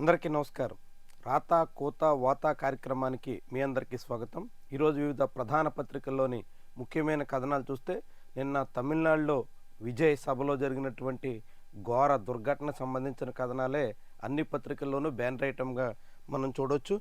అందరికీ నమస్కారం. రాత కోత వాత కార్యక్రమానికి మీ అందరికీ స్వాగతం. ఈరోజు వివిధ ప్రధాన పత్రికల్లోని ముఖ్యమైన కథనాలు చూస్తే నిన్న తమిళనాడులో విజయ్ సభలో జరిగినటువంటి ఘోర దుర్ఘటన సంబంధించిన కథనాలే అన్ని పత్రికల్లోనూ బ్యాన్ ఐటమ్గా మనం చూడవచ్చు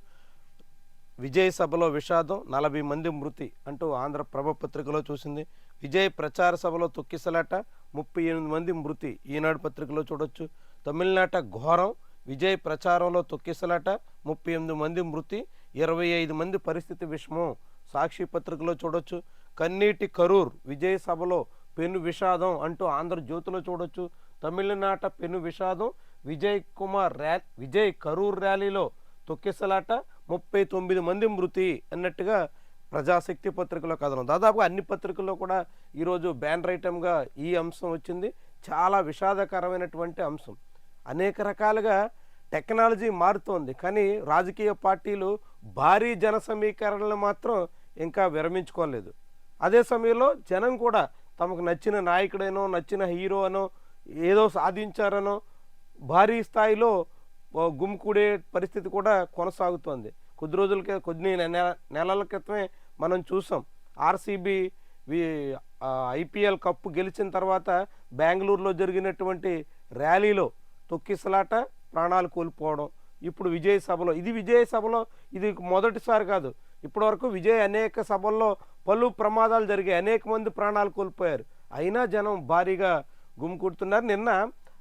విజయ్ సభలో విషాదం నలభై మంది మృతి అంటూ ఆంధ్రప్రభ పత్రికలో చూసింది. విజయ్ ప్రచార సభలో తొక్కిసలాట ముప్పై ఎనిమిది మంది మృతి ఈనాడు పత్రికలో చూడొచ్చు. తమిళనాట ఘోరం విజయ్ ప్రచారంలో తొక్కిసలాట. ముప్పై ఎనిమిది మంది మృతి ఇరవై ఐదు మంది పరిస్థితి విషమం. సాక్షి పత్రికలో చూడొచ్చు. కన్నీటి కరూర్ విజయ సభలో పెను విషాదం అంటూ ఆంధ్రజ్యోతిలో చూడొచ్చు. తమిళనాట పెను విషాదం విజయ్ కుమార్ ర్యా విజయ్ కరూర్ ర్యాలీలో తొక్కిసలాట. ముప్పై తొమ్మిది మంది మృతి అన్నట్టుగా ప్రజాశక్తి పత్రికలో కథనం. దాదాపుగా అన్ని పత్రికల్లో కూడా ఈరోజు బ్యాన్ ఐటమ్గా ఈ అంశం వచ్చింది. చాలా విషాదకరమైనటువంటి అంశం. అనేక రకాలుగా టెక్నాలజీ మారుతోంది. కానీ రాజకీయ పార్టీలు భారీ జన సమీకరణలు మాత్రం ఇంకా విరమించుకోలేదు. అదే సమయంలో జనం కూడా తమకు నచ్చిన నాయకుడేనో నచ్చిన హీరో అనో ఏదో సాధించారనో భారీ స్థాయిలో గుమ్కూడే పరిస్థితి కూడా కొనసాగుతోంది. కొద్ది రోజులకే కొద్ది నె- నెలల క్రితమే మనం చూసాం. ఆర్సీబీ ఐపీఎల్ కప్పు గెలిచిన తర్వాత బెంగళూరులో జరిగినటువంటి ర్యాలీలో తొక్కిసలాట ప్రాణాలు కోల్పోవడం. ఇప్పుడు విజయసభలో ఇది విజయ సభలో ఇది మొదటిసారి కాదు. ఇప్పటివరకు విజయ్ అనేక సభల్లో పలు ప్రమాదాలు జరిగాయి. అనేక మంది ప్రాణాలు కోల్పోయారు. అయినా జనం భారీగా గుమ్కూడుతున్నారు నిన్న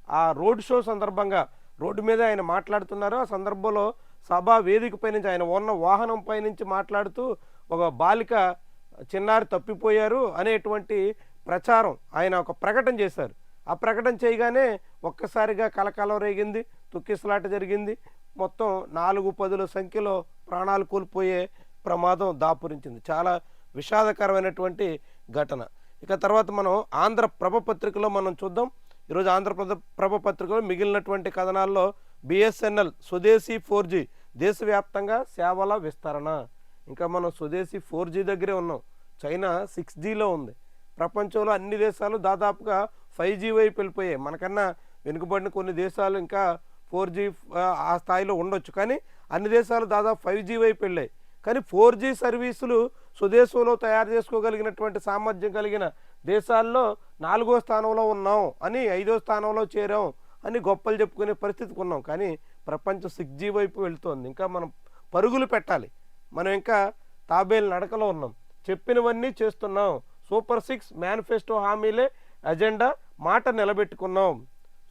ఆ రోడ్ షో సందర్భంగా రోడ్డు మీద ఆయన మాట్లాడుతున్నారు. ఆ సందర్భంలో సభా వేదికపై నుంచి ఆయన ఉన్న వాహనం పై నుంచి మాట్లాడుతూ ఒక బాలిక చిన్నారి తప్పిపోయారు అనేటువంటి ప్రచారం ఆయన ఒక ప్రకటన చేశారు. ఆ ప్రకటన చేయగానే ఒక్కసారిగా కలకలం రేగింది తుక్కిసలాట జరిగింది. మొత్తం నాలుగు పదుల సంఖ్యలో ప్రాణాలు కోల్పోయే ప్రమాదం దాపురించింది. చాలా విషాదకరమైనటువంటి ఘటన. ఇక తర్వాత మనం ఆంధ్ర ప్రభ పత్రికలో మనం చూద్దాం. ఈరోజు ఆంధ్రప్రద ప్రభ పత్రికలో మిగిలినటువంటి కథనాల్లో బిఎస్ఎన్ఎల్ స్వదేశీ ఫోర్ జీ దేశవ్యాప్తంగా సేవల విస్తరణ. ఇంకా మనం స్వదేశీ ఫోర్ జీ దగ్గరే ఉన్నాం. చైనా సిక్స్ జీలో ఉంది. ప్రపంచంలో అన్ని దేశాలు దాదాపుగా ఫైవ్ జీ వైపు వెళ్ళిపోయాయి. మనకన్నా వెనుకబడిన కొన్ని దేశాలు ఇంకా ఫోర్ జీ ఆ స్థాయిలో ఉండొచ్చు. కానీ అన్ని దేశాలు దాదాపు ఫైవ్ జీ వైపు వెళ్ళాయి. కానీ ఫోర్ జీ సర్వీసులు స్వదేశంలో తయారు చేసుకోగలిగినటువంటి సామర్థ్యం కలిగిన దేశాల్లో నాలుగో స్థానంలో ఉన్నాం అని ఐదో స్థానంలో చేరాం అని గొప్పలు చెప్పుకునే పరిస్థితికి ఉన్నాం. కానీ ప్రపంచం సిక్స్ జీ వైపు వెళ్తోంది. ఇంకా మనం పరుగులు పెట్టాలి. మనం ఇంకా తాబేలు నడకలో ఉన్నాం. చెప్పినవన్నీ చేస్తున్నాం. సూపర్ సిక్స్ మేనిఫెస్టో హామీలే అజెండా మాట నిలబెట్టుకున్నాం.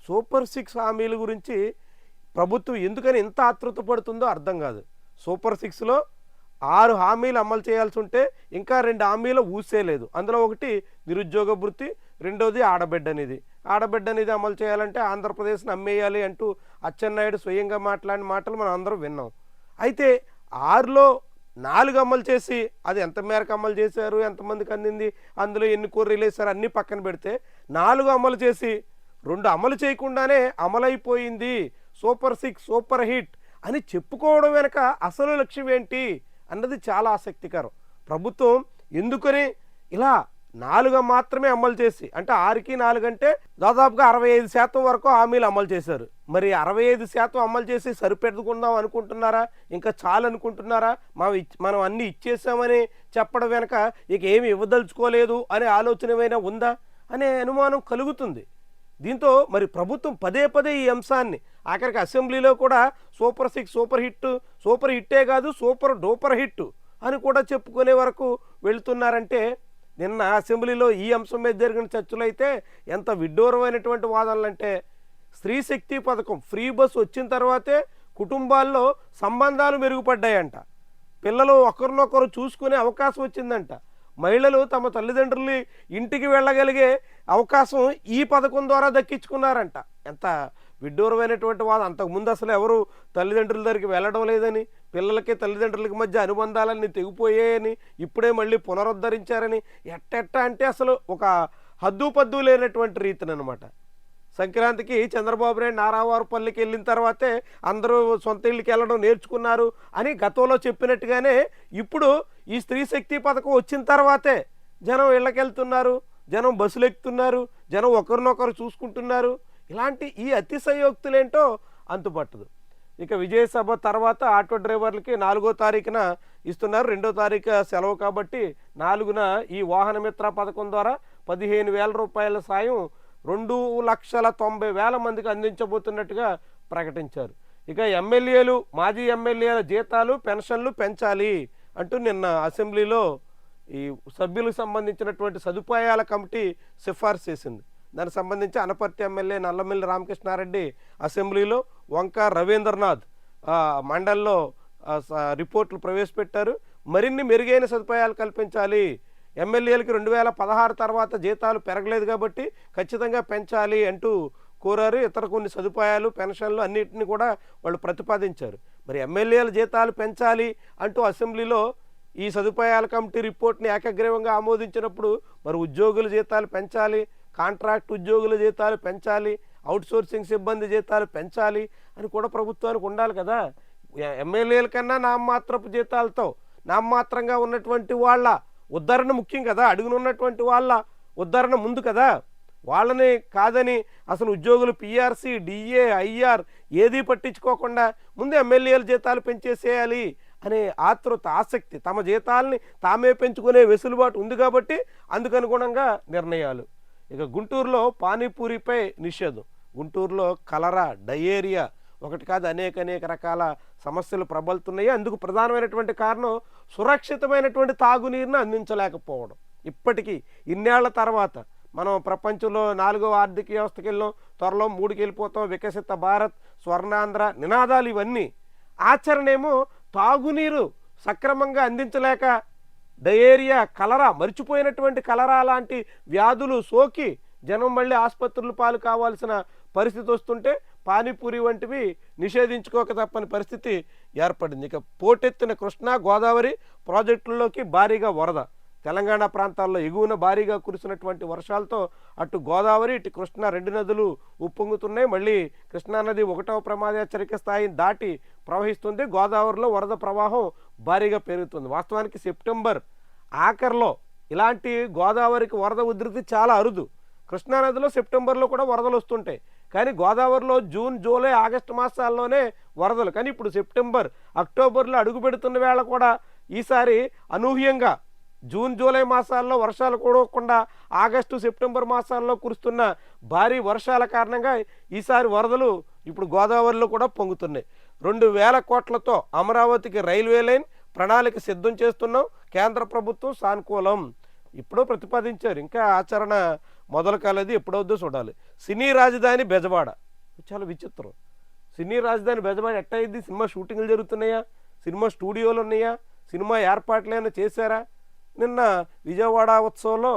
సూపర్ సిక్స్ హామీల గురించి ప్రభుత్వం ఎందుకని ఇంత ఆతృత పడుతుందో అర్థం కాదు. సూపర్ సిక్స్లో ఆరు హామీలు అమలు చేయాల్సి ఉంటే ఇంకా రెండు హామీలు ఊసేలేదు అందులో ఒకటి నిరుద్యోగ వృత్తి రెండోది ఆడబిడ్డ అనేది ఆడబిడ్డ అనేది అమలు చేయాలంటే ఆంధ్రప్రదేశ్ని అమ్మేయాలి అంటూ అచ్చెన్నాయుడు స్వయంగా మాట్లాడిన మాటలు మనం అందరం విన్నాం. అయితే ఆరులో నాలుగు అమలు చేసి అది ఎంత మేరకు అమలు చేశారు ఎంతమందికి అందింది అందులో ఎన్ని కోర్రీలు వేశారు అన్నీ పక్కన పెడితే నాలుగు అమలు చేసి రెండు అమలు చేయకుండానే అమలైపోయింది. సూపర్ సిక్స్ సూపర్ హిట్ అని చెప్పుకోవడం వెనక అసలు లక్ష్యం ఏంటి అన్నది చాలా ఆసక్తికరం. ప్రభుత్వం ఎందుకని ఇలా నాలుగు మాత్రమే అమలు చేసి అంటే ఆరుకి నాలుగు అంటే దాదాపుగా అరవై ఐదు శాతం వరకు హామీలు అమలు చేశారు. మరి అరవై ఐదు శాతం అమలు చేసి సరిపెట్టుకుందాం అనుకుంటున్నారా? ఇంకా చాలు అనుకుంటున్నారా? మనం మనం అన్ని ఇచ్చేసామని చెప్పడం వెనక ఇక ఏమి ఇవ్వదలుచుకోలేదు అనే ఆలోచన ఏమైనా ఉందా? అనే అనుమానం కలుగుతుంది. దీంతో మరి ప్రభుత్వం పదే పదే ఈ అంశాన్ని ఆఖరికి అసెంబ్లీలో కూడా super six super hit super హిట్టే కాదు సూపర్ డూపర్ హిట్ అని కూడా చెప్పుకునే వరకు వెళుతున్నారంటే నిన్న అసెంబ్లీలో ఈ అంశం మీద జరిగిన చర్చలు అయితే ఎంత విడ్డూరమైనటువంటి వాదనలంటే స్త్రీ శక్తి పథకం ఫ్రీ బస్ వచ్చిన తర్వాతే కుటుంబాల్లో సంబంధాలు మెరుగుపడ్డాయంట. పిల్లలు ఒకరినొకరు చూసుకునే అవకాశం వచ్చిందంట. మహిళలు తమ తల్లిదండ్రులు ఇంటికి వెళ్ళగలిగే అవకాశం ఈ పథకం ద్వారా దక్కించుకున్నారంట. ఎంత విడ్డూరమైనటువంటి వాదం అంతకుముందు అసలు ఎవరు తల్లిదండ్రుల దగ్గరికి వెళ్ళడం లేదని పిల్లలకి తల్లిదండ్రులకి మధ్య అనుబంధాలన్నీ తెగిపోయాయని ఇప్పుడే మళ్ళీ పునరుద్ధరించారని ఎట్టెట్ట అంటే అసలు ఒక హద్దు పద్దు లేనటువంటి రీతినమాట సంక్రాంతికి చంద్రబాబు నాయుడు నారావారిపల్లికి వెళ్ళిన తర్వాతే అందరూ సొంత ఇళ్ళకి వెళ్ళడం నేర్చుకున్నారు అని గతంలో చెప్పినట్టుగానే ఇప్పుడు ఈ స్త్రీ శక్తి పథకం వచ్చిన తర్వాతే జనం ఇళ్ళకెళ్తున్నారు. జనం బస్సులు ఎక్కుతున్నారు జనం ఒకరినొకరు చూసుకుంటున్నారు. ఇలాంటి ఈ అతిశయోక్తులేంటో అంతుపట్టదు. ఇక విజయసభ తర్వాత ఆటో డ్రైవర్లకి నాలుగో తారీఖున ఇస్తున్నారు రెండో తారీఖు సెలవు కాబట్టి నాలుగున ఈ వాహనమిత్ర పథకం ద్వారా పదిహేను వేల రూపాయల సాయం రెండు లక్షల తొంభై వేల మందికి అందించబోతున్నట్టుగా ప్రకటించారు. ఇక ఎమ్మెల్యేలు మాజీ ఎమ్మెల్యేల జీతాలు పెన్షన్లు పెంచాలి అంటూ నిన్న అసెంబ్లీలో ఈ సభ్యులకు సంబంధించినటువంటి సదుపాయాల కమిటీ సిఫార్సు చేసింది. దానికి సంబంధించి అనపర్తి ఎమ్మెల్యే నల్లమిల్లి రామకృష్ణారెడ్డి అసెంబ్లీలో వంక రవీంద్రనాథ్ మండల్లో రిపోర్ట్లు ప్రవేశపెట్టారు. మరిన్ని మెరుగైన సదుపాయాలు కల్పించాలి. ఎమ్మెల్యేలకి రెండు వేల పదహారు తర్వాత జీతాలు పెరగలేదు కాబట్టి ఖచ్చితంగా పెంచాలి అంటూ కోరారు. ఇతర కొన్ని సదుపాయాలు పెన్షన్లు అన్నిటిని కూడా వాళ్ళు ప్రతిపాదించారు. మరి ఎమ్మెల్యేల జీతాలు పెంచాలి అంటూ అసెంబ్లీలో ఈ సదుపాయాల కమిటీ రిపోర్ట్ని ఏకగ్రీవంగా ఆమోదించినప్పుడు మరి ఉద్యోగుల జీతాలు పెంచాలి కాంట్రాక్ట్ ఉద్యోగుల జీతాలు పెంచాలి అవుట్సోర్సింగ్ సిబ్బంది జీతాలు పెంచాలి అని కూడా ప్రభుత్వానికి ఉండాలి కదా. ఎమ్మెల్యేల కన్నా నామమాత్రపు జీతాలతో నామమాత్రంగా ఉన్నటువంటి వాళ్ళ ఉద్ధరణ ముఖ్యం కదా. అడుగునున్నటువంటి వాళ్ళ ఉద్ధరణ ముందు కదా. వాళ్ళని కాదని అసలు ఉద్యోగులు పిఆర్సీ డిఏ ఐఆర్ ఏది పట్టించుకోకుండా ముందు ఎమ్మెల్యేల జీతాలు పెంచేసేయాలి. అనే ఆతృత ఆసక్తి తమ జీతాల్ని తామే పెంచుకునే వెసులుబాటు ఉంది కాబట్టి అందుకనుగుణంగా నిర్ణయాలు. ఇక గుంటూరులో పానీపూరిపై నిషేధం. గుంటూరులో కలరా డయేరియా ఒకటి కాదు అనేక అనేక రకాల సమస్యలు ప్రబలుతున్నాయి. అందుకు ప్రధానమైనటువంటి కారణం సురక్షితమైనటువంటి తాగునీరును అందించలేకపోవడం. ఇప్పటికీ ఇన్నేళ్ళ తర్వాత మనం ప్రపంచంలో నాలుగో ఆర్థిక వ్యవస్థకి వెళ్ళాం త్వరలో మూడుకి వెళ్ళిపోతాం వికసిత భారత్ స్వర్ణాంధ్ర నినాదాలు ఇవన్నీ. ఆచరణేమో తాగునీరు సక్రమంగా అందించలేక డయేరియా కలరా మర్చిపోయినటువంటి కలరా లాంటి వ్యాధులు సోకి జనం మళ్ళీ ఆసుపత్రుల పాలు కావాల్సిన పరిస్థితి వస్తుంటే పానీపూరి వంటివి నిషేధించుకోక తప్పని పరిస్థితి ఏర్పడింది. ఇక పోటెత్తిన కృష్ణా గోదావరి ప్రాజెక్టుల్లోకి భారీగా వరద. తెలంగాణ ప్రాంతాల్లో ఎగువన భారీగా కురిసినటువంటి వర్షాలతో అటు గోదావరి ఇటు కృష్ణా రెండు నదులు ఉప్పొంగుతున్నాయి. మళ్ళీ కృష్ణా నది ఒకటవ ప్రమాద హెచ్చరిక స్థాయిని దాటి ప్రవహిస్తుంది. గోదావరిలో వరద ప్రవాహం భారీగా పెరుగుతుంది. వాస్తవానికి సెప్టెంబర్ ఆఖరిలో ఇలాంటి గోదావరికి వరద ఉధృతి చాలా అరుదు. కృష్ణానదిలో సెప్టెంబర్లో కూడా వరదలు వస్తుంటాయి. కానీ గోదావరిలో జూన్ జూలై ఆగస్టు మాసాల్లోనే వరదలు. కానీ ఇప్పుడు సెప్టెంబర్ అక్టోబర్లో అడుగు పెడుతున్న వేళ కూడా ఈసారి అనూహ్యంగా జూన్ జూలై మాసాల్లో వర్షాలు కూడకుండా ఆగస్టు సెప్టెంబర్ మాసాల్లో కురుస్తున్న భారీ వర్షాల కారణంగా ఈసారి వరదలు ఇప్పుడు గోదావరిలో కూడా పొంగుతున్నాయి. రెండు వేల కోట్లతో అమరావతికి రైల్వే లైన్ ప్రణాళిక సిద్ధం చేస్తున్నాం. కేంద్ర ప్రభుత్వం సానుకూలం. ఇప్పుడు ప్రతిపాదించారు. ఇంకా ఆచరణ మొదలు కాలేదు ఎప్పుడవుద్దో చూడాలి. సినీ రాజధాని బెజవాడ. చాలా విచిత్రం. సినీ రాజధాని బెజవాడ ఎట్టయింది? సినిమా షూటింగ్లు జరుగుతున్నాయా? సినిమా స్టూడియోలు ఉన్నాయా? సినిమా ఏర్పాట్లు ఏమైనా చేశారా? నిన్న విజయవాడ ఉత్సవంలో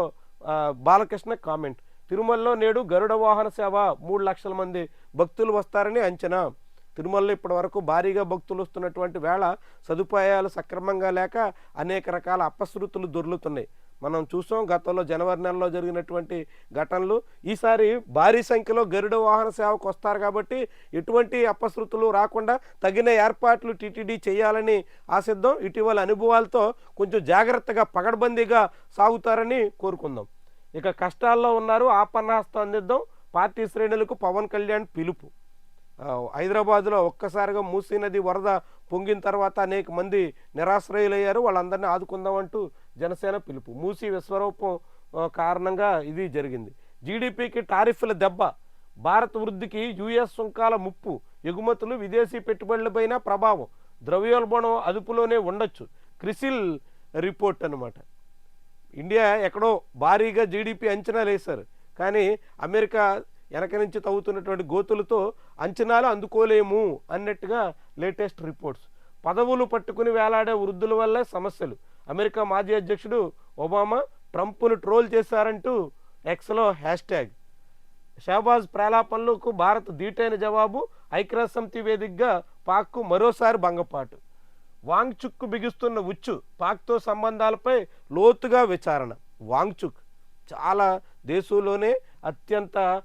బాలకృష్ణ కామెంట్. తిరుమలలో నేడు గరుడ వాహన సేవ మూడు లక్షల మంది భక్తులు వస్తారని అంచనా. తిరుమలలో ఇప్పటి వరకు భారీగా భక్తులు వస్తున్నటువంటి వేళ సదుపాయాలు సక్రమంగా లేక అనేక రకాల అపశృతులు దొర్లుతున్నాయి. మనం చూసాం గతంలో జనవరి నెలలో జరిగినటువంటి ఘటనలు. ఈసారి భారీ సంఖ్యలో గరుడ వాహన సేవకు వస్తారు కాబట్టి ఎటువంటి అపశృతులు రాకుండా తగిన ఏర్పాట్లు టీటీడీ చేయాలని ఆశిద్దాం. ఇటీవల అనుభవాలతో కొంచెం జాగ్రత్తగా పగడబందీగా సాగుతారని కోరుకుందాం. ఇక కష్టాల్లో ఉన్నారు ఆపన్నాస్తం అందిద్దాం. పార్టీ శ్రేణులకు పవన్ కళ్యాణ్ పిలుపు. హైదరాబాద్లో ఒక్కసారిగా మూసీ నది వరద పొంగిన తర్వాత అనేక మంది నిరాశ్రయులయ్యారు. వాళ్ళందరినీ ఆదుకుందామంటూ జనసేన పిలుపు. మూసీ విశ్వరూపం కారణంగా ఇది జరిగింది. జీడిపికి టారిఫ్ల దెబ్బ భారత్ వృద్ధికి యుఎస్ సుంకాల ముప్పు ఎగుమతులు విదేశీ పెట్టుబడులపైన ప్రభావం ద్రవ్యోల్బణం అదుపులోనే ఉండొచ్చు. క్రిసిల్ రిపోర్ట్ అన్నమాట. ఇండియా ఎక్కడో భారీగా జీడిపి అంచనాలు వేశారు కానీ అమెరికా వెనక నుంచి తవ్వుతున్నటువంటి గోతులతో అంచనాలు అందుకోలేము అన్నట్టుగా లేటెస్ట్ రిపోర్ట్స్. పదవులు పట్టుకుని వేలాడే వృద్ధుల వల్ల సమస్యలు. అమెరికా మాజీ అధ్యక్షుడు ఒబామా ట్రంప్ను ట్రోల్ చేశారంటూ ఎక్స్లో హ్యాష్ ట్యాగ్ షహబాజ్ ప్రాలాపనలకు భారత్ ధీటైన జవాబు ఐక్యరాజ్య సమితి వేదికగా పాక్కు మరోసారి భంగపాటు. వాంగ్చుక్ బిగుస్తున్న ఉచ్చు పాక్తో సంబంధాలపై లోతుగా విచారణ. వాంగ్చుక్ చాలా దేశంలోనే అత్యంత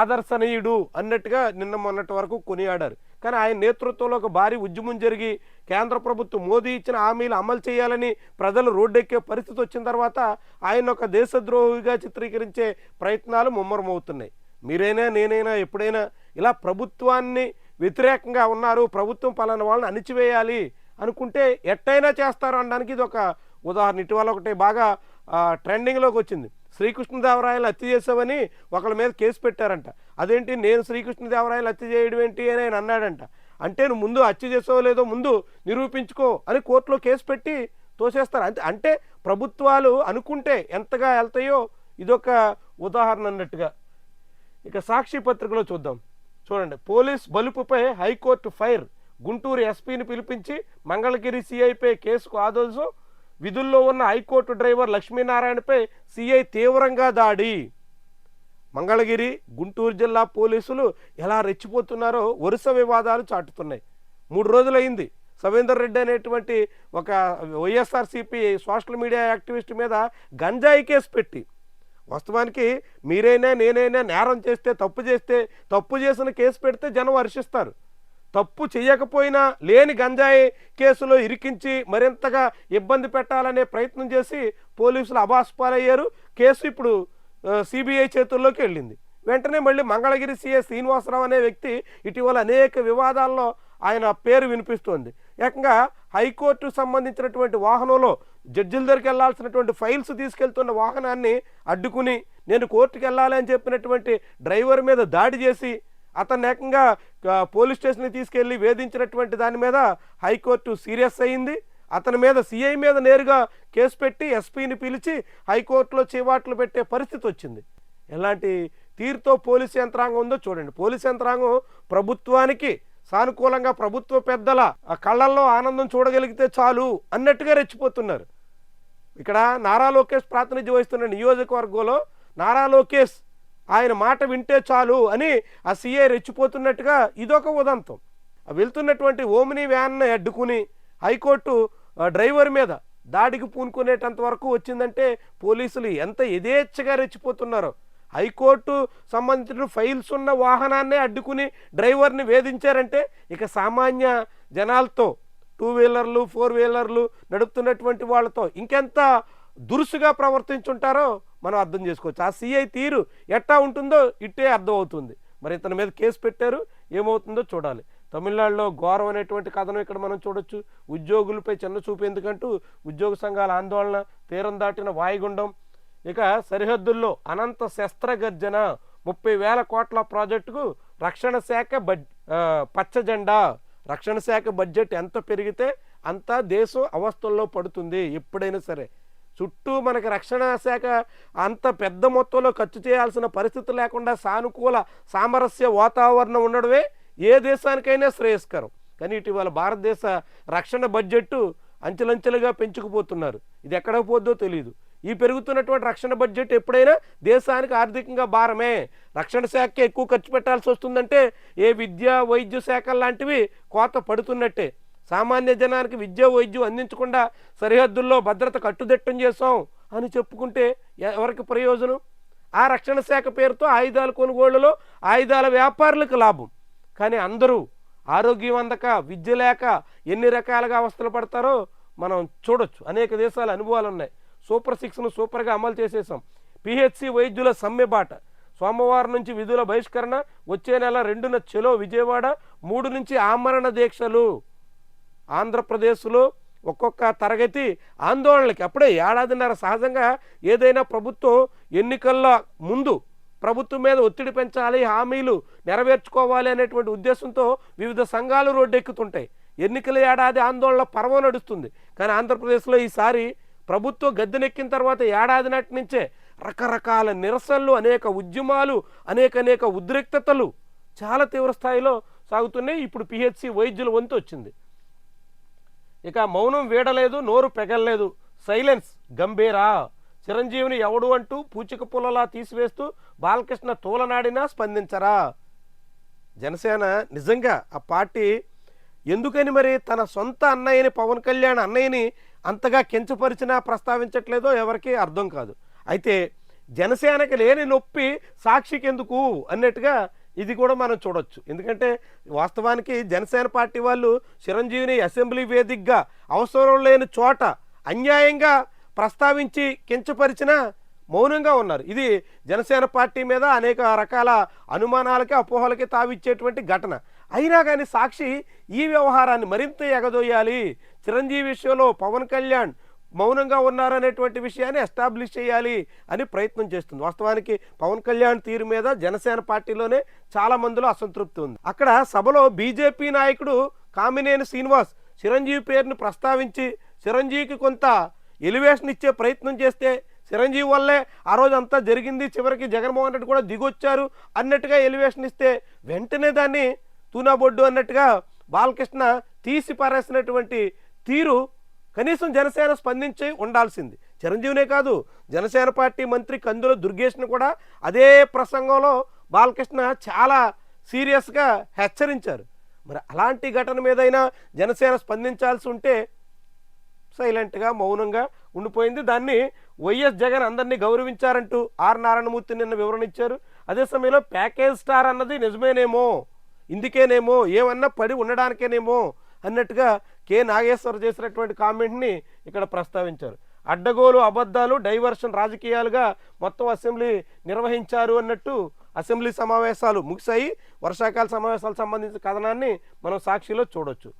ఆదర్శనీయుడు అన్నట్టుగా నిన్న మొన్నటి వరకు కొనియాడారు. కానీ ఆయన నేతృత్వంలో ఒక భారీ ఉద్యమం జరిగి కేంద్ర ప్రభుత్వం మోదీ ఇచ్చిన హామీలు అమలు చేయాలని ప్రజలు రోడ్డెక్కే పరిస్థితి వచ్చిన తర్వాత ఆయన ఒక దేశద్రోహిగా చిత్రీకరించే ప్రయత్నాలు ముమ్మరమవుతున్నాయి. మీరైనా నేనైనా ఎప్పుడైనా ఇలా ప్రభుత్వాన్ని వ్యతిరేకంగా ఉన్నారు ప్రభుత్వం పలాన వాళ్ళని అణిచివేయాలి అనుకుంటే ఎట్టయినా చేస్తారు అనడానికి ఇది ఒక ఉదాహరణ. ఇటీవల ఒకటి బాగా ట్రెండింగ్లోకి వచ్చింది. శ్రీకృష్ణదేవరాయలు హత్య చేసావని ఒకళ్ళ మీద కేసు పెట్టారంట. అదేంటి? నేను శ్రీకృష్ణదేవరాయలు హత్య చేయడం ఏంటి అని ఆయన అన్నాడంట. అంటే నువ్వు ముందు హత్య చేసావో లేదో ముందు నిరూపించుకో అని కోర్టులో కేసు పెట్టి తోసేస్తారు. అంతే అంటే ప్రభుత్వాలు అనుకుంటే ఎంతగా వెళ్తాయో ఇదొక ఉదాహరణ అన్నట్టుగా. ఇక సాక్షి పత్రికలో చూద్దాం. చూడండి. పోలీస్ బలుపుపై హైకోర్టు ఫైర్. గుంటూరు ఎస్పీని పిలిపించి మంగళగిరి సిఐపై కేసుకు ఆదేశం విధుల్లో ఉన్న హైకోర్టు డ్రైవర్ లక్ష్మీనారాయణపై సిఐ తీవ్రంగా దాడి. మంగళగిరి గుంటూరు జిల్లా పోలీసులు ఎలా రెచ్చిపోతున్నారో వరుస వివాదాలు చాటుతున్నాయి. మూడు రోజులైంది. సవేందర్ రెడ్డి అనేటువంటి ఒక వైఎస్ఆర్సీపీ సోషల్ మీడియా యాక్టివిస్ట్ మీద గంజాయి కేసు పెట్టి వాస్తవానికి మీరైనా నేనైనా నేరం చేస్తే తప్పు చేస్తే తప్పు చేసిన కేసు పెడితే జనం హర్షిస్తారు. తప్పు చేయకపోయినా లేని గంజాయి కేసులో ఇరికించి మరింతగా ఇబ్బంది పెట్టాలనే ప్రయత్నం చేసి పోలీసులు అబాస్పాలయ్యారు కేసు ఇప్పుడు సిబిఐ చేతుల్లోకి వెళ్ళింది. వెంటనే మళ్ళీ మంగళగిరి సీఏ శ్రీనివాసరావు అనే వ్యక్తి ఇటీవల అనేక వివాదాల్లో ఆయన పేరు వినిపిస్తోంది. ఏకంగా హైకోర్టు సంబంధించినటువంటి వాహనంలో జడ్జిల దగ్గరికి వెళ్ళాల్సినటువంటి ఫైల్స్ తీసుకెళ్తున్న వాహనాన్ని అడ్డుకుని నేను కోర్టుకు వెళ్ళాలి అని చెప్పినటువంటి డ్రైవర్ మీద దాడి చేసి అతన్ని ఏకంగా పోలీస్ స్టేషన్కి తీసుకెళ్ళి వేధించినటువంటి దాని మీద హైకోర్టు సీరియస్ అయింది అతని మీద సిఐ మీద నేరుగా కేసు పెట్టి ఎస్పీని పిలిచి హైకోర్టులో చేవాట్లు పెట్టే పరిస్థితి వచ్చింది. ఎలాంటి తీరుతో పోలీస్ యంత్రాంగం ఉందో చూడండి. పోలీస్ యంత్రాంగం ప్రభుత్వానికి సానుకూలంగా ప్రభుత్వ పెద్దల ఆ కళ్ళల్లో ఆనందం చూడగలిగితే చాలు అన్నట్టుగా రెచ్చిపోతున్నారు. ఇక్కడ నారా లోకేష్ ప్రాతినిధ్యం వహిస్తున్న నియోజకవర్గంలో నారా లోకేష్ ఆయన మాట వింటే చాలు అని ఆ సీఏ రెచ్చిపోతున్నట్టుగా ఇదొక ఉదంతం. వెళ్తున్నటువంటి ఓమిని వ్యాన్ని అడ్డుకుని హైకోర్టు డ్రైవర్ మీద దాడికి పూనుకునేటంత వరకు వచ్చిందంటే పోలీసులు ఎంత యథేచ్ఛగా రెచ్చిపోతున్నారో. హైకోర్టు సంబంధించిన ఫైల్స్ ఉన్న వాహనాన్నే అడ్డుకుని డ్రైవర్ని వేధించారంటే ఇక సామాన్య జనాలతో టూ వీలర్లు ఫోర్ వీలర్లు నడుపుతున్నటువంటి వాళ్ళతో ఇంకెంత దురుసుగా ప్రవర్తించుంటారో మనం అర్థం చేసుకోవచ్చు. ఆ సిఐ తీరు ఎట్టా ఉంటుందో ఇట్టే అర్థమవుతుంది. మరి ఇతని మీద కేసు పెట్టారు ఏమవుతుందో చూడాలి. తమిళనాడులో ఘోరం అనేటువంటి కథనం ఇక్కడ మనం చూడొచ్చు. ఉద్యోగులపై చిన్న చూపు ఎందుకంటూ ఉద్యోగ సంఘాల ఆందోళన తీరం దాటిన వాయుగుండం. ఇక సరిహద్దుల్లో అనంత శస్త్రగర్జన ముప్పై వేల కోట్ల ప్రాజెక్టుకు రక్షణ శాఖ బడ్ పచ్చజెండా. పచ్చ జెండా రక్షణ శాఖ బడ్జెట్ ఎంత పెరిగితే అంతా దేశం అవస్థల్లో పడుతుంది. ఎప్పుడైనా సరే చుట్టూ మనకి రక్షణ శాఖ అంత పెద్ద మొత్తంలో ఖర్చు చేయాల్సిన పరిస్థితి లేకుండా సానుకూల సామరస్య వాతావరణం ఉండడమే ఏ దేశానికైనా శ్రేయస్కరం. కానీ ఇటీవల భారతదేశ రక్షణ బడ్జెట్ అంచెలంచెలుగా పెంచుకుపోతున్నారు. ఇది ఎక్కడ పోద్దో తెలియదు ఈ పెరుగుతున్నటువంటి రక్షణ బడ్జెట్ ఎప్పుడైనా దేశానికి ఆర్థికంగా భారమే. రక్షణ శాఖకి ఎక్కువ ఖర్చు పెట్టాల్సి వస్తుందంటే ఏ విద్య వైద్య శాఖ లాంటివి కోత పడుతున్నట్టే. సామాన్య జనానికి విద్య వైద్యం అందించకుండా సరిహద్దుల్లో భద్రత కట్టుదిట్టం చేసాం అని చెప్పుకుంటే ఎవరికి ప్రయోజనం? ఆ రక్షణ శాఖ పేరుతో ఆయుధాల కొనుగోళ్ళలో ఆయుధాల వ్యాపారులకు లాభం. కానీ అందరూ ఆరోగ్యం అందక విద్య లేక ఎన్ని రకాలుగా అవస్థలు పడతారో మనం చూడొచ్చు. అనేక దేశాల అనుభవాలు ఉన్నాయి. సూపర్ సిక్స్ను సూపర్గా అమలు చేసేసాం పిహెచ్సి వైద్యుల సమ్మె బాట. సోమవారం నుంచి విధుల బహిష్కరణ వచ్చే నెల రెండున చెలో విజయవాడ మూడు నుంచి ఆమరణ దీక్షలు. ఆంధ్రప్రదేశ్లో ఒక్కొక్క తరగతి ఆందోళనలకి అప్పుడే ఏడాదిన్నర సహజంగా ఏదైనా ప్రభుత్వం ఎన్నికల్లో ముందు ప్రభుత్వం మీద ఒత్తిడి పెంచాలి హామీలు నెరవేర్చుకోవాలి అనేటువంటి ఉద్దేశంతో వివిధ సంఘాలు రోడ్డెక్కుతుంటాయి. ఎన్నికల ఏడాది ఆందోళన పర్వం నడుస్తుంది. కానీ ఆంధ్రప్రదేశ్లో ఈసారి ప్రభుత్వం గద్దెనెక్కిన తర్వాత ఏడాది నాటి నుంచే రకరకాల నిరసనలు అనేక ఉద్యమాలు అనేక అనేక ఉద్రిక్తతలు చాలా తీవ్ర స్థాయిలో సాగుతున్నాయి. ఇప్పుడు పిహెచ్సి వైద్యుల వంతు వచ్చింది. ఇక మౌనం వీడలేదు నోరు పెగల్లేదు. సైలెన్స్ గంభీరా. చిరంజీవిని ఎవడు అంటూ పూచిక పుల్లలా తీసివేస్తూ బాలకృష్ణ తూలనాడినా స్పందించరా? జనసేన నిజంగా ఆ పార్టీ ఎందుకని మరి తన సొంత అన్నయ్యని పవన్ కళ్యాణ్ అన్నయ్యని అంతగా కించపరిచినా ప్రస్తావించట్లేదో ఎవరికీ అర్థం కాదు. అయితే జనసేనకి లేని నొప్పి సాక్షికెందుకు అన్నట్టుగా ఇది కూడా మనం చూడొచ్చు. ఎందుకంటే వాస్తవానికి జనసేన పార్టీ వాళ్ళు చిరంజీవిని అసెంబ్లీ వేదికగా అవసరం లేని చోట అన్యాయంగా ప్రస్తావించి కించపరిచిన మౌనంగా ఉన్నారు. ఇది జనసేన పార్టీ మీద అనేక రకాల అనుమానాలకి అపోహలకి తావిచ్చేటువంటి ఘటన. అయినా కానీ సాక్షి ఈ వ్యవహారాన్ని మరింత ఎగదోయాలి. చిరంజీవి విషయంలో పవన్ కళ్యాణ్ మౌనంగా ఉన్నారనేటువంటి విషయాన్ని ఎస్టాబ్లిష్ చేయాలి అని ప్రయత్నం చేస్తుంది. వాస్తవానికి పవన్ కళ్యాణ్ తీరు మీద జనసేన పార్టీలోనే చాలా మందిలో అసంతృప్తి ఉంది. అక్కడ సభలో బీజేపీ నాయకుడు కామినేని శ్రీనివాస్ చిరంజీవి పేరును ప్రస్తావించి చిరంజీవికి కొంత ఎలివేషన్ ఇచ్చే ప్రయత్నం చేస్తే చిరంజీవి వల్లే ఆ రోజు అంతా జరిగింది. చివరికి జగన్మోహన్ రెడ్డి కూడా దిగొచ్చారు అన్నట్టుగా ఎలివేషన్ ఇస్తే వెంటనే దాన్ని తూనాబొడ్డు అన్నట్టుగా బాలకృష్ణ తీసి పారేసినటువంటి తీరు కనీసం జనసేన స్పందించి ఉండాల్సింది. చిరంజీవినే కాదు జనసేన పార్టీ మంత్రి కందుల దుర్గేష్ను కూడా అదే ప్రసంగంలో బాలకృష్ణ చాలా సీరియస్గా హెచ్చరించారు. మరి అలాంటి ఘటన మీదైనా జనసేన స్పందించాల్సి ఉంటే సైలెంట్గా మౌనంగా ఉండిపోయింది. దాన్ని వైఎస్ జగన్ అందరినీ గౌరవించారంటూ ఆర్ నారాయణమూర్తి నిన్న వివరణ ఇచ్చారు అదే సమయంలో ప్యాకేజ్ స్టార్ అన్నది నిజమేనేమో ఇందుకేనేమో ఏమన్నా పడి ఉండడానికేనేమో అన్నట్టుగా కె నాగేశ్వర్ చేసినటువంటి కామెంట్ని ఇక్కడ ప్రస్తావించారు. అడ్డగోలు అబద్ధాలు డైవర్షన్ రాజకీయాలుగా మొత్తం అసెంబ్లీ నిర్వహించారు అన్నట్టు అసెంబ్లీ సమావేశాలు ముగిశాయి. వర్షాకాల సమావేశాలకు సంబంధించిన కథనాన్ని మనం సాక్షిలో చూడొచ్చు.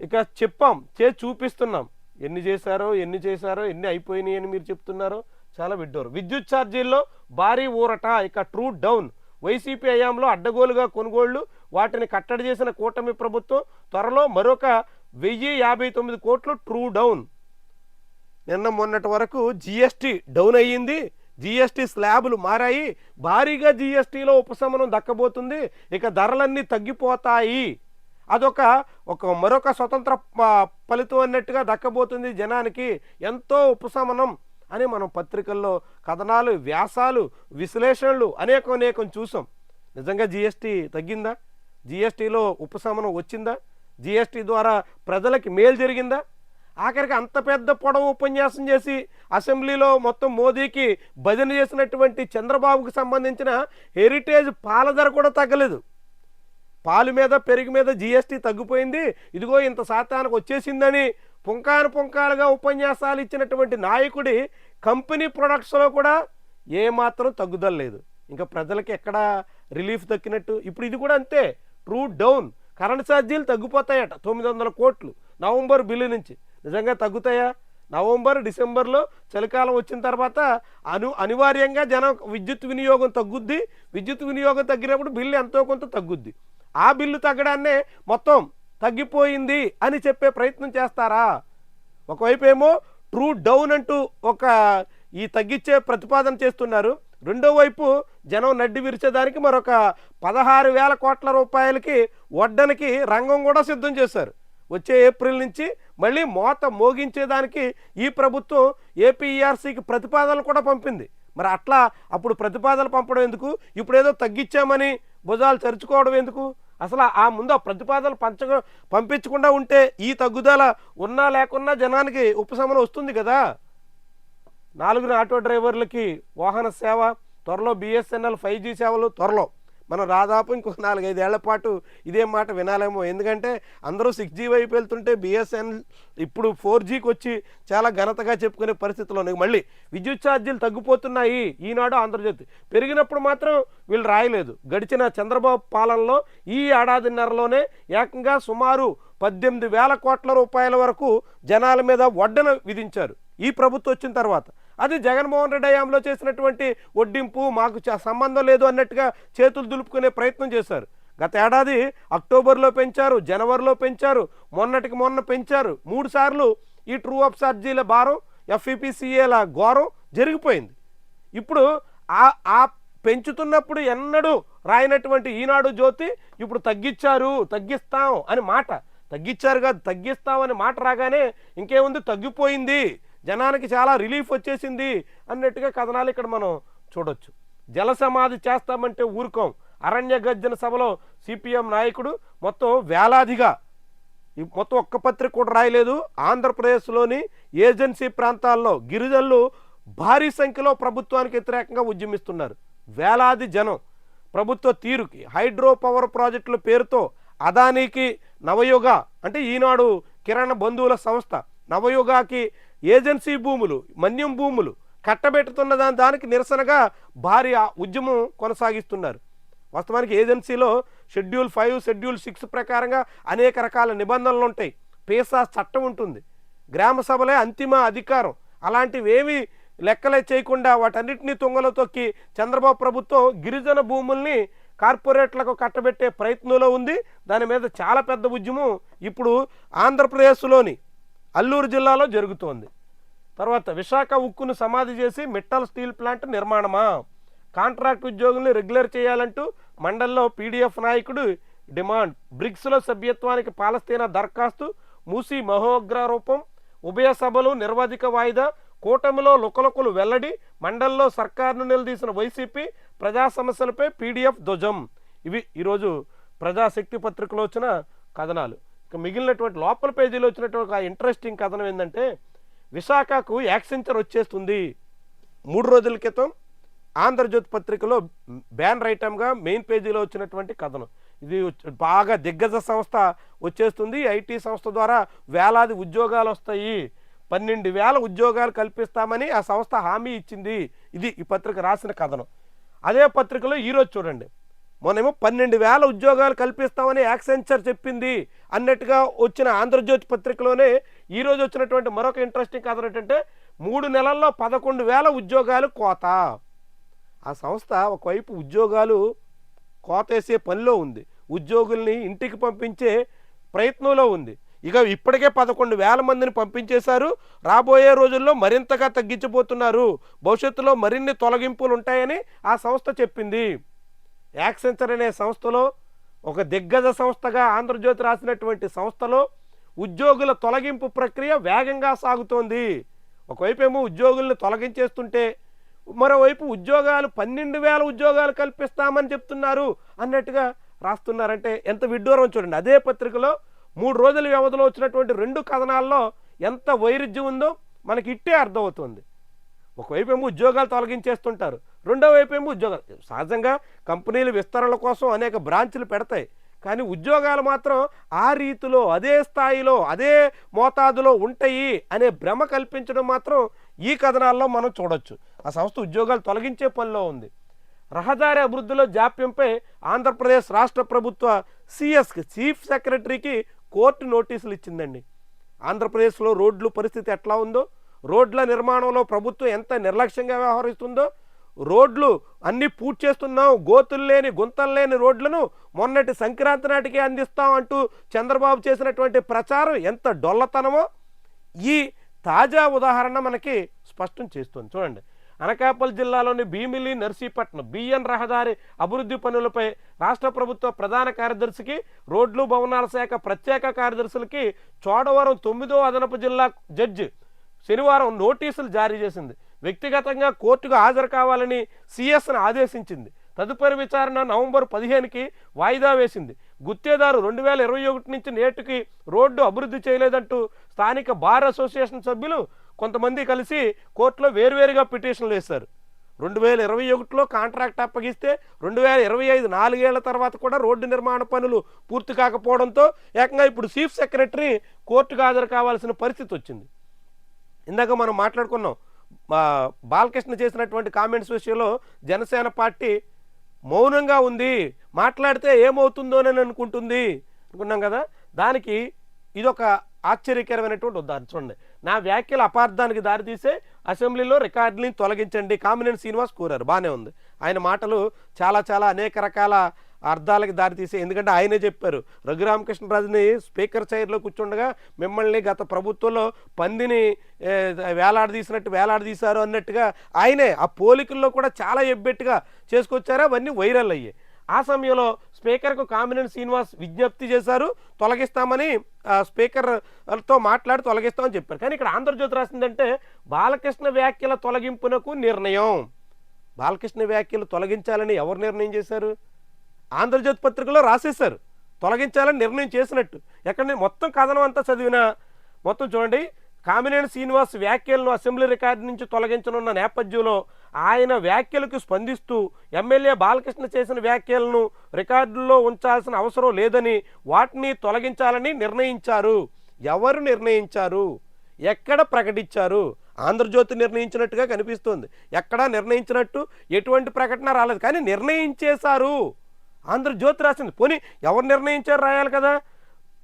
ఇక చెప్పాం చే చూపిస్తున్నాం. ఎన్ని చేశారో ఎన్ని చేశారో ఎన్ని అయిపోయినాయి అని మీరు చెప్తున్నారో. చాలా విడ్డోరు. విద్యుత్ ఛార్జీల్లో భారీ ఊరట ఇక ట్రూ డౌన్. వైసీపీ హయాంలో అడ్డగోలుగా కొనుగోళ్ళు వాటిని కట్టడి చేసిన కూటమి ప్రభుత్వం త్వరలో మరొక వెయ్యి యాభై తొమ్మిది కోట్లు ట్రూ డౌన్. నిన్న మొన్నటి వరకు జిఎస్టీ డౌన్ అయ్యింది. జిఎస్టీ స్లాబులు మారాయి. భారీగా జిఎస్టీలో ఉపశమనం దక్కబోతుంది. ఇక ధరలన్నీ తగ్గిపోతాయి. అదొక ఒక మరొక స్వతంత్ర ప- ఫలితం అన్నట్టుగా దక్కబోతుంది జనానికి. ఎంతో ఉపశమనం అని మనం పత్రికల్లో కథనాలు వ్యాసాలు విశ్లేషణలు అనేకం అనేకం చూసాం. నిజంగా జిఎస్టీ తగ్గిందా? జిఎస్టీలో ఉపశమనం వచ్చిందా? జిఎస్టీ ద్వారా ప్రజలకి మేలు జరిగిందా? ఆఖరికి అంత పెద్ద పొడవు ఉపన్యాసం చేసి అసెంబ్లీలో మొత్తం మోదీకి భజన చేసినటువంటి చంద్రబాబుకు సంబంధించిన హెరిటేజ్ పాల ధర కూడా తగ్గలేదు. పాలు మీద పెరుగు మీద జిఎస్టీ తగ్గిపోయింది. ఇదిగో ఇంత శాతానికి వచ్చేసిందని పుంకాను పుంకాలుగా ఉపన్యాసాలు ఇచ్చినటువంటి నాయకుడి కంపెనీ ప్రొడక్ట్స్లో కూడా ఏమాత్రం తగ్గుదల లేదు. ఇంకా ప్రజలకి ఎక్కడ రిలీఫ్ దక్కినట్టు. ఇప్పుడు ఇది కూడా అంతే. True down. కరెంట్ ఛార్జీలు తగ్గిపోతాయట తొమ్మిది వందల కోట్లు. నవంబర్ బిల్లు నుంచి. నిజంగా తగ్గుతాయా? నవంబర్ డిసెంబర్లో చలికాలం వచ్చిన తర్వాత అను అనివార్యంగా జనం విద్యుత్ వినియోగం తగ్గుద్ది. విద్యుత్ వినియోగం తగ్గినప్పుడు బిల్లు ఎంతో కొంత తగ్గుద్ది. ఆ బిల్లు తగ్గడాన్నే మొత్తం తగ్గిపోయింది అని చెప్పే ప్రయత్నం చేస్తారా? ఒకవైపు ఏమో ట్రూ డౌన్ అంటూ ఒక ఈ తగ్గించే ప్రతిపాదన చేస్తున్నారు. రెండో వైపు జనం నడ్డి విరిచేదానికి మరొక పదహారు వేల కోట్ల రూపాయలకి వడ్డనికి రంగం కూడా సిద్ధం చేశారు. వచ్చే ఏప్రిల్ నుంచి మళ్ళీ మోత మోగించేదానికి ఈ ప్రభుత్వం ఏపీఈఆర్సీకి ప్రతిపాదనలు కూడా పంపింది. మరి అట్లా అప్పుడు ప్రతిపాదనలు పంపడం ఎందుకు? ఇప్పుడు ఏదో తగ్గించామని భుజాలు చరుచుకోవడం ఎందుకు? అసలు ఆ ముందు ఆ ప్రతిపాదనలు పంచ పంపించకుండా ఉంటే ఈ తగ్గుదల ఉన్నా లేకున్నా జనానికి ఉపశమనం వస్తుంది కదా. నాలుగున ఆటో డ్రైవర్లకి వాహన సేవ త్వరలో బిఎస్ఎన్ఎల్ ఫైవ్ జీ సేవలు త్వరలో. మనం దాదాపు ఇంకొక నాలుగైదేళ్ళ పాటు ఇదే మాట వినాలేమో. ఎందుకంటే అందరూ సిక్స్ జీ వైపు వెళ్తుంటే బిఎస్ఎన్ఎల్ ఇప్పుడు ఫోర్ జీకి వచ్చి చాలా ఘనతగా చెప్పుకునే పరిస్థితిలో ఉన్నాయి మళ్ళీ విద్యుత్ ఛార్జీలు తగ్గిపోతున్నాయి ఈనాడు ఆంధ్రజ్యోతి. పెరిగినప్పుడు మాత్రం వీళ్ళు రాయలేదు. గడిచిన చంద్రబాబు పాలనలో ఈ ఏడాదిన్నరలోనే ఏకంగా సుమారు పద్దెనిమిది వేల కోట్ల రూపాయల వరకు జనాల మీద వడ్డన విధించారు. ఈ ప్రభుత్వం వచ్చిన తర్వాత అది జగన్మోహన్ రెడ్డి హయాంలో చేసినటువంటి ఒడ్డింపు మాకు సంబంధం లేదు అన్నట్టుగా చేతులు దులుపుకునే ప్రయత్నం చేశారు. గత ఏడాది అక్టోబర్లో పెంచారు జనవరిలో పెంచారు మొన్నటికి మొన్న పెంచారు. మూడు సార్లు ఈ ట్రూ అప్ ఛార్జీల భారం ఎఫ్ఈపిసిఏల ఘోరం జరిగిపోయింది. ఇప్పుడు ఆ ఆ పెంచుతున్నప్పుడు ఎన్నడూ రాయినటువంటి ఈనాడు జ్యోతి ఇప్పుడు తగ్గించారు తగ్గిస్తాం అని మాట. తగ్గించారు కాదు తగ్గిస్తాం అని మాట రాగానే ఇంకేముంది? తగ్గిపోయింది. జనానికి చాలా రిలీఫ్ వచ్చేసింది అన్నట్టుగా కథనాలు ఇక్కడ మనం చూడొచ్చు. జల సమాధి చేస్తామంటే ఊరుకోం. అరణ్య గర్జన సభలో సిపిఎం నాయకుడు మొత్తం వేలాదిగా మొత్తం ఒక్క పత్రిక కూడా రాయలేదు. ఆంధ్రప్రదేశ్లోని ఏజెన్సీ ప్రాంతాల్లో గిరిజనులు భారీ సంఖ్యలో ప్రభుత్వానికి వ్యతిరేకంగా ఉద్యమిస్తున్నారు. వేలాది జనం. ప్రభుత్వ తీరుకి హైడ్రో పవర్ ప్రాజెక్టుల పేరుతో అదానీకి నవయుగ అంటే ఈనాడు కిరణ్ బంధువుల సంస్థ నవయుగాకి ఏజెన్సీ భూములు మన్యం భూములు కట్టబెట్టుతున్న దాని దానికి నిరసనగా భారీ ఆ ఉద్యమం కొనసాగిస్తున్నారు. వాస్తవానికి ఏజెన్సీలో షెడ్యూల్ ఫైవ్ షెడ్యూల్ సిక్స్ ప్రకారంగా అనేక రకాల నిబంధనలు ఉంటాయి. పేసా చట్టం ఉంటుంది. గ్రామ సభలే అంతిమ అధికారం. అలాంటివి ఏమీ లెక్కలే చేయకుండా వాటన్నిటినీ తుంగలో తొక్కి చంద్రబాబు ప్రభుత్వం గిరిజన భూముల్ని కార్పొరేట్లకు కట్టబెట్టే ప్రయత్నంలో ఉంది. దాని మీద చాలా పెద్ద ఉద్యమం ఇప్పుడు ఆంధ్రప్రదేశ్లోని అల్లూరు జిల్లాలో జరుగుతోంది. తర్వాత విశాఖ ఉక్కును సమాధి చేసి మిట్టల్ స్టీల్ ప్లాంట్ నిర్మాణమా? కాంట్రాక్ట్ ఉద్యోగుల్ని రెగ్యులర్ చేయాలంటూ మండల్లో పీడీఎఫ్ నాయకుడు డిమాండ్. బ్రిక్స్లో సభ్యత్వానికి పాలస్తీనా దరఖాస్తు మూసి మహోగ్ర రూపం ఉభయ సభలు నిర్వాధిక వాయిదా కూటమిలో లుకలుకలు వెల్లడి మండల్లో సర్కారును నిలదీసిన వైసీపీ ప్రజా సమస్యలపై పీడీఎఫ్ ధ్వజం. ఇవి ఈరోజు ప్రజాశక్తి పత్రికలో వచ్చిన కథనాలు. ఇక మిగిలినటువంటి లోపల పేజీలో వచ్చినటువంటి ఇంట్రెస్టింగ్ కథనం ఏంటంటే విశాఖకు యాక్సెంచర్ వచ్చేస్తుంది. మూడు రోజుల క్రితం ఆంధ్రజ్యోతి పత్రికలో బ్యాన్ ఐటమ్గా మెయిన్ పేజీలో వచ్చినటువంటి కథనం. ఇది బాగా దిగ్గజ సంస్థ వచ్చేస్తుంది. ఐటీ సంస్థ ద్వారా వేలాది ఉద్యోగాలు వస్తాయి. పన్నెండు వేల ఉద్యోగాలు కల్పిస్తామని ఆ సంస్థ హామీ ఇచ్చింది. ఇది ఈ పత్రిక రాసిన కథనం. అదే పత్రికలో ఈరోజు చూడండి. మొన్నేమో పన్నెండు వేల ఉద్యోగాలు కల్పిస్తామని యాక్సెంచర్ చెప్పింది. అన్నట్టుగా వచ్చిన ఆంధ్రజ్యోతి పత్రికలోనే ఈరోజు వచ్చినటువంటి మరొక ఇంట్రెస్టింగ్ కథ ఏంటంటే మూడు నెలల్లో పదకొండు వేల ఉద్యోగాలు కోత. ఆ సంస్థ ఒకవైపు ఉద్యోగాలు కోతేసే పనిలో ఉంది. ఉద్యోగుల్ని ఇంటికి పంపించే ప్రయత్నంలో ఉంది. ఇక ఇప్పటికే పదకొండు వేల మందిని పంపించేశారు. రాబోయే రోజుల్లో మరింతగా తగ్గించబోతున్నారు. భవిష్యత్తులో మరిన్ని తొలగింపులు ఉంటాయని ఆ సంస్థ చెప్పింది. యాక్సెంచర్ అనే సంస్థలో ఒక దిగ్గజ సంస్థగా ఆంధ్రజ్యోతి రాసినటువంటి సంస్థలో ఉద్యోగుల తొలగింపు ప్రక్రియ వేగంగా సాగుతోంది. ఒకవైపేమో ఉద్యోగులను తొలగించేస్తుంటే మరోవైపు ఉద్యోగాలు పన్నెండు వేల ఉద్యోగాలు కల్పిస్తామని చెప్తున్నారు అన్నట్టుగా రాస్తున్నారంటే ఎంత విడ్డూరం చూడండి. అదే పత్రికలో మూడు రోజుల వ్యవధిలో వచ్చినటువంటి రెండు కథనాల్లో ఎంత వైరుధ్యం ఉందో మనకి ఇట్టే అర్థమవుతుంది. ఒకవైపు ఏమో ఉద్యోగాలు తొలగించేస్తుంటారు. రెండో వైపు ఏమో ఉద్యోగాలు సహజంగా కంపెనీలు విస్తరణల కోసం అనేక బ్రాంచ్లు పెడతాయి. కానీ ఉద్యోగాలు మాత్రం ఆ రీతిలో అదే స్థాయిలో అదే మోతాదులో ఉంటాయి అనే భ్రమ కల్పించడం మాత్రం ఈ కథనాల్లో మనం చూడొచ్చు. ఆ సంస్థ ఉద్యోగాలు తొలగించే పనిలో ఉంది. రహదారి అభివృద్ధిలో జాప్యంపై ఆంధ్రప్రదేశ్ రాష్ట్ర ప్రభుత్వ సిఎస్కి చీఫ్ సెక్రటరీకి కోర్టు నోటీసులు ఇచ్చిందండి. ఆంధ్రప్రదేశ్లో రోడ్లు పరిస్థితి ఎట్లా ఉందో రోడ్ల నిర్మాణంలో ప్రభుత్వం ఎంత నిర్లక్ష్యంగా వ్యవహరిస్తుందో రోడ్లు అన్నీ పూర్తి చేస్తున్నాం గోతులు లేని గుంతలు లేని రోడ్లను మొన్నటి సంక్రాంతి నాటికే అందిస్తాం అంటూ చంద్రబాబు చేసినటువంటి ప్రచారం ఎంత డొల్లతనమో ఈ తాజా ఉదాహరణ మనకి స్పష్టం చేస్తుంది. చూడండి. అనకాపల్లి జిల్లాలోని భీమిలి నర్సీపట్నం బిఎన్ రహదారి అభివృద్ధి పనులపై రాష్ట్ర ప్రభుత్వ ప్రధాన కార్యదర్శికి రోడ్లు భవనాల శాఖ ప్రత్యేక కార్యదర్శులకి చోడవరం తొమ్మిదో అదనపు జిల్లా జడ్జి శనివారం నోటీసులు జారీ చేసింది. వ్యక్తిగతంగా కోర్టుకు హాజరు కావాలని సిఎస్ను ఆదేశించింది. తదుపరి విచారణ నవంబర్ పదిహేనుకి వాయిదా వేసింది. గుత్తేదారు రెండు వేల ఇరవై ఒకటి నుంచి నేటికి రోడ్డు అభివృద్ధి చేయలేదంటూ స్థానిక బార్ అసోసియేషన్ సభ్యులు కొంతమంది కలిసి కోర్టులో వేరువేరుగా పిటిషన్లు వేశారు. రెండు వేల ఇరవై ఒకటిలో కాంట్రాక్ట్ అప్పగిస్తే రెండు వేల ఇరవై ఐదు నాలుగేళ్ళ తర్వాత కూడా రోడ్డు నిర్మాణ పనులు పూర్తి కాకపోవడంతో ఏకంగా ఇప్పుడు చీఫ్ సెక్రటరీ కోర్టుకు హాజరు కావాల్సిన పరిస్థితి వచ్చింది. ఇందాక మనం మాట్లాడుకున్నాం బాలకృష్ణ చేసినటువంటి కామెంట్స్ విషయంలో జనసేన పార్టీ మౌనంగా ఉంది. మాట్లాడితే ఏమవుతుందోనని అనుకుంటుంది. అనుకున్నాం కదా? దానికి ఇదొక ఆశ్చర్యకరమైనటువంటి ఉదాహరణ. చూడండి. నా వ్యాఖ్యలు అపార్థానికి దారితీసే అసెంబ్లీలో రికార్డుని తొలగించండి. కామినేని శ్రీనివాస్ కోరారు. బాగానే ఉంది. ఆయన మాటలు చాలా చాలా అనేక రకాల అర్థాలకు దారితీసే ఎందుకంటే ఆయనే చెప్పారు రఘురామకృష్ణరాజుని స్పీకర్ చైర్లో కూర్చుండగా మిమ్మల్ని గత ప్రభుత్వంలో పందిని వేలాడదీసినట్టు వేలాడదీశారు అన్నట్టుగా ఆయనే ఆ పోలికల్లో కూడా చాలా ఎబ్బెట్టుగా చేసుకొచ్చారు. అవన్నీ వైరల్ అయ్యాయి. ఆ సమయంలో స్పీకర్కు కామినేని శ్రీనివాస్ విజ్ఞప్తి చేశారు తొలగిస్తామని ఆ, స్పీకర్తో మాట్లాడి తొలగిస్తామని చెప్పారు. కానీ ఇక్కడ ఆంధ్రజ్యోతి రాసిందంటే బాలకృష్ణ వ్యాఖ్యల తొలగింపునకు నిర్ణయం. బాలకృష్ణ వ్యాఖ్యలు తొలగించాలని ఎవరు నిర్ణయం చేశారు? ఆంధ్రజ్యోతి పత్రికలో రాసేశారు. తొలగించాలని నిర్ణయం చేసినట్టు. ఎక్కడ నేను మొత్తం కథనం అంతా చదివినా మొత్తం చూడండి కామినేని శ్రీనివాస్ వ్యాఖ్యలను అసెంబ్లీ రికార్డు నుంచి తొలగించనున్న నేపథ్యంలో ఆయన వ్యాఖ్యలకు స్పందిస్తూ ఎమ్మెల్యే బాలకృష్ణ చేసిన వ్యాఖ్యలను రికార్డుల్లో ఉంచాల్సిన అవసరం లేదని వాటిని తొలగించాలని నిర్ణయించారు. ఎవరు నిర్ణయించారు? ఎక్కడ ప్రకటించారు? ఆంధ్రజ్యోతి నిర్ణయించినట్టుగా కనిపిస్తుంది. ఎక్కడా నిర్ణయించినట్టు ఎటువంటి ప్రకటన రాలేదు. కానీ నిర్ణయించేశారు. ఆంధ్రజ్యోతి రాసింది. పోనీ ఎవరు నిర్ణయించారు రాయాలి కదా?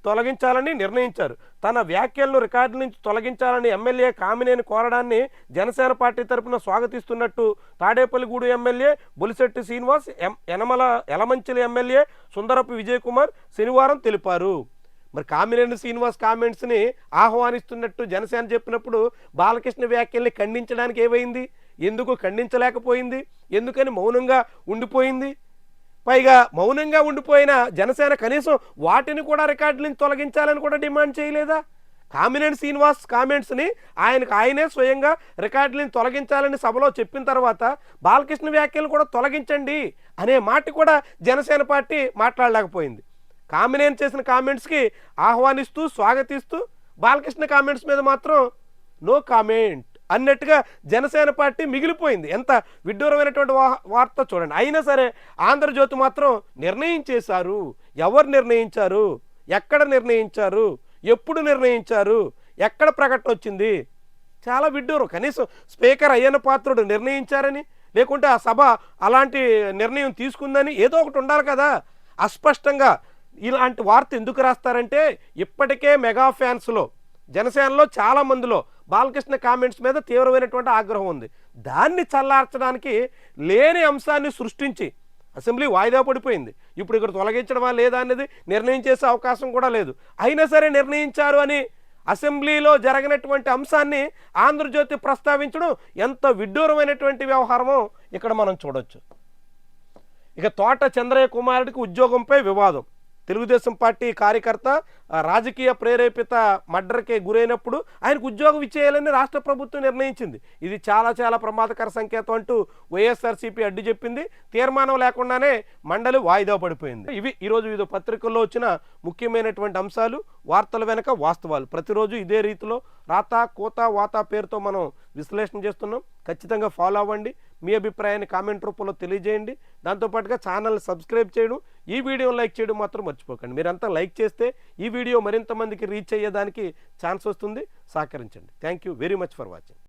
తొలగించాలని నిర్ణయించారు. తన వ్యాఖ్యలను రికార్డుల నుంచి తొలగించాలని ఎమ్మెల్యే కామినేని కోరడాన్ని జనసేన పార్టీ తరపున స్వాగతిస్తున్నట్టు తాడేపల్లిగూడు ఎమ్మెల్యే బొలిశెట్టి శ్రీనివాస్ ఎం ఎనమల యలమంచిలి ఎమ్మెల్యే సుందరపు విజయ్ కుమార్ శనివారం తెలిపారు. మరి కామినేని శ్రీనివాస్ కామెంట్స్ని ఆహ్వానిస్తున్నట్టు జనసేన చెప్పినప్పుడు బాలకృష్ణ వ్యాఖ్యల్ని ఖండించడానికి ఏమైంది? ఎందుకు ఖండించలేకపోయింది? ఎందుకని మౌనంగా ఉండిపోయింది? పైగా మౌనంగా ఉండిపోయిన జనసేన కనీసం వాటిని కూడా రికార్డు నుంచి తొలగించాలని కూడా డిమాండ్ చేయలేదా? కామినేని శ్రీనివాస్ కామెంట్స్ని ఆయనకు ఆయనే స్వయంగా రికార్డులను తొలగించాలని సభలో చెప్పిన తర్వాత బాలకృష్ణ వ్యాఖ్యలు కూడా తొలగించండి అనే మాట కూడా జనసేన పార్టీ మాట్లాడలేకపోయింది. కామినేని చేసిన కామెంట్స్కి ఆహ్వానిస్తూ స్వాగతిస్తూ బాలకృష్ణ కామెంట్స్ మీద మాత్రం నో కామెంట్. అన్నట్టుగా జనసేన పార్టీ మిగిలిపోయింది. ఎంత విడ్డూరమైనటువంటి వార్త చూడండి. అయినా సరే ఆంధ్రజ్యోతి మాత్రం నిర్ణయించేశారు ఎవరు నిర్ణయించారు? ఎక్కడ నిర్ణయించారు? ఎప్పుడు నిర్ణయించారు? ఎక్కడ ప్రకటన వచ్చింది? చాలా విడ్డూరం. కనీసం స్పీకర్ అయ్యన్న పాత్రుడు నిర్ణయించారని లేకుంటే ఆ సభ అలాంటి నిర్ణయం తీసుకుందని ఏదో ఒకటి ఉండాలి కదా. అస్పష్టంగా ఇలాంటి వార్త ఎందుకు రాస్తారంటే ఇప్పటికే మెగా ఫ్యాన్స్లో జనసేనలో చాలా మందిలో బాలకృష్ణ కామెంట్స్ మీద తీవ్రమైనటువంటి ఆగ్రహం ఉంది. దాన్ని చల్లార్చడానికి లేని అంశాన్ని సృష్టించి అసెంబ్లీ వాయిదా పడిపోయింది. ఇప్పుడు ఇక్కడ తొలగించడమా లేదా అనేది నిర్ణయం చేసే అవకాశం కూడా లేదు. అయినా సరే నిర్ణయించారు అని అసెంబ్లీలో జరగనటువంటి అంశాన్ని ఆంధ్రజ్యోతి ప్రస్తావించడం ఎంత విడ్డూరమైనటువంటి వ్యవహారమో ఇక్కడ మనం చూడొచ్చు. ఇక తోట చంద్రయ్య కుమారుడికి ఉద్యోగంపై వివాదం. తెలుగుదేశం పార్టీ కార్యకర్త రాజకీయ ప్రేరేపిత మర్డర్కి గురైనప్పుడు ఆయనకు ఉద్యోగం ఇచ్చేయాలని రాష్ట్ర ప్రభుత్వం నిర్ణయించింది. ఇది చాలా చాలా ప్రమాదకర సంకేతం అంటూ వైఎస్ఆర్సీపీ అడ్డు చెప్పింది. తీర్మానం లేకుండానే మండలి వాయిదా పడిపోయింది. ఇవి ఈరోజు వివిధ పత్రికల్లో వచ్చిన ముఖ్యమైనటువంటి అంశాలు వార్తల వెనక వాస్తవాలు. ప్రతిరోజు ఇదే రీతిలో రాత కోత వాత పేరుతో మనం విశ్లేషణ చేస్తున్నాం. ఖచ్చితంగా ఫాలో అవ్వండి. మీ అభిప్రాయాన్ని కామెంట్ రూపంలో తెలియజేయండి. దాంతోపాటుగా ఛానల్ సబ్స్క్రైబ్ చేయడం ఈ వీడియో లైక్ చేయడం మాత్రం మర్చిపోకండి. మీరంతా లైక్ చేస్తే ఈ వీడియో మరింత మందికి రీచ్ అయ్యేదానికి ఛాన్స్ వస్తుంది. సహకరించండి. Thank you very much for watching.